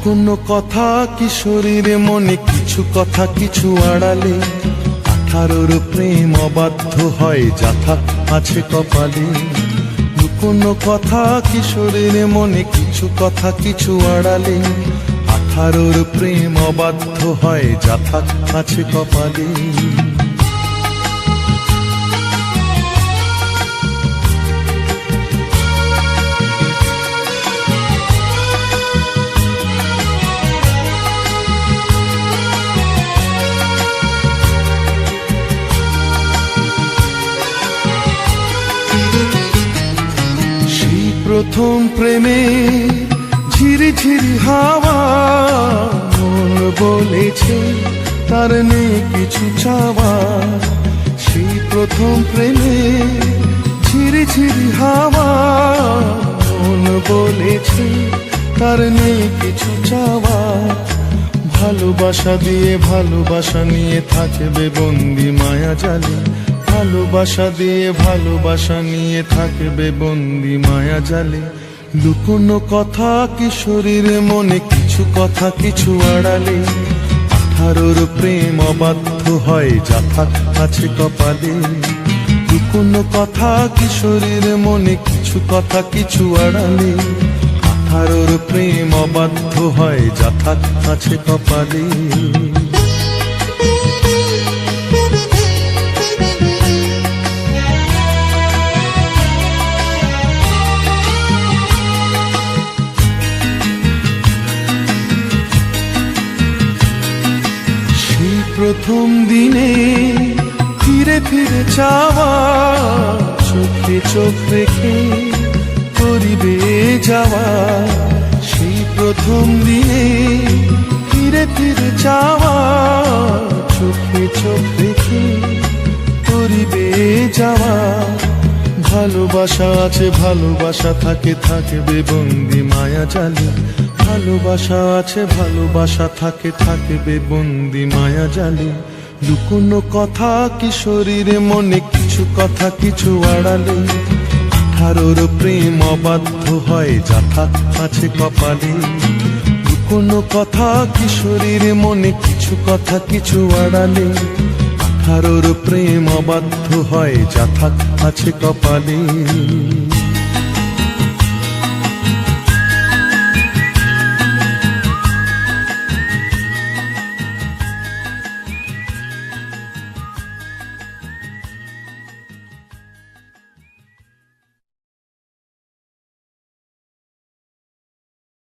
লুকোনো কথা কিশোরীর মনে কিছু কথা কিছু আড়ালে? আঠারোর প্রেম অবাধ্য হয় যাথা আছে কপালে। লুকোনো কথা কিশোরীর মনে কিছু কথা কিছু আড়ালে? আঠারোর প্রেম অবাধ্য হয় যাথা আছে কপালে। প্রথম প্রেমে ঝিরি ঝিরি হাওয়া মন বলেছে, তার নেই কিছু চাওয়া। সেই প্রথম প্রেমে ঝিরি ঝিরি হাওয়া মন বলেছে, তার নেই কিছু চাওয়া। ভালোবাসা দিয়ে ভালোবাসা নিয়ে থাকবে বন্দি মায়া জালে। ভালোবাসা দিয়ে ভালোবাসা নিয়ে থাকবে বন্দি মায়া জালে। লুকোনো কথা কিশোরীর মনে কিছু কথা কিছু আড়ালে। আঠারোর প্রেম অবাধ্য হয় যাথা আছে কপালে। লুকোনো কথা কিশোরীর মনে কিছু কথা কিছু আড়ালে। আঠারোর প্রেম অবাধ্য হয় যাথা আছে কপালে। প্রথম দিনে ফিরে ফিরে চাওয়া, চোখে চোখ রেখে করিবে যাওয়া, সেই প্রথম দিনে ফিরে ফিরে চাওয়া, চোখে চোখ রেখে করিবে যাওয়া। ভালোবাসা আছে, ভালোবাসা থাকে, থাকবে বন্দি মায়া জালে। ভালোবাসা আছে, ভালোবাসা থাকে, থাকবে বন্দি মায়া জালে। লুকোনো কথা কিশোরীর মনে কিছু কথা কিছু আড়ালে। আঠারোর প্রেম অবাধ্য হয়, যাথা আছে কপালে। লুকোনো কথা কিশোরীর মনে কিছু কথা কিছু আড়ালে। আঠারোর প্রেম অবাধ্য হয় যাথা আছে কপালে।